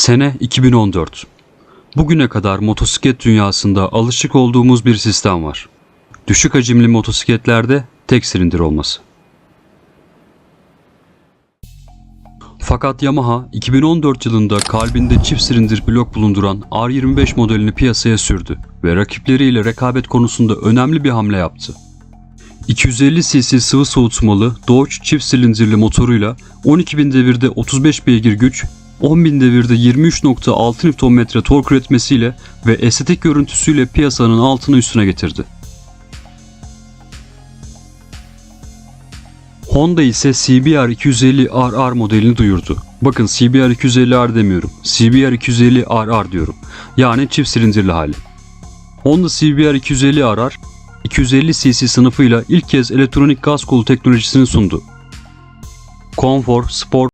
Sene 2014. Bugüne kadar motosiklet dünyasında alışık olduğumuz bir sistem var. Düşük hacimli motosikletlerde tek silindir olması. Fakat Yamaha 2014 yılında kalbinde çift silindir blok bulunduran R25 modelini piyasaya sürdü ve rakipleriyle rekabet konusunda önemli bir hamle yaptı. 250 cc sıvı soğutmalı Dodge çift silindirli motoruyla 12.000 devirde 35 beygir güç, 10.000 devirde 23.6 Nm tork üretmesiyle ve estetik görüntüsüyle piyasanın altını üstüne getirdi. Honda ise CBR 250RR modelini duyurdu. Bakın CBR 250R demiyorum. CBR 250RR diyorum. Yani çift silindirli hali. Honda CBR 250RR 250 cc sınıfıyla ilk kez elektronik gaz kolu teknolojisini sundu. Konfor, spor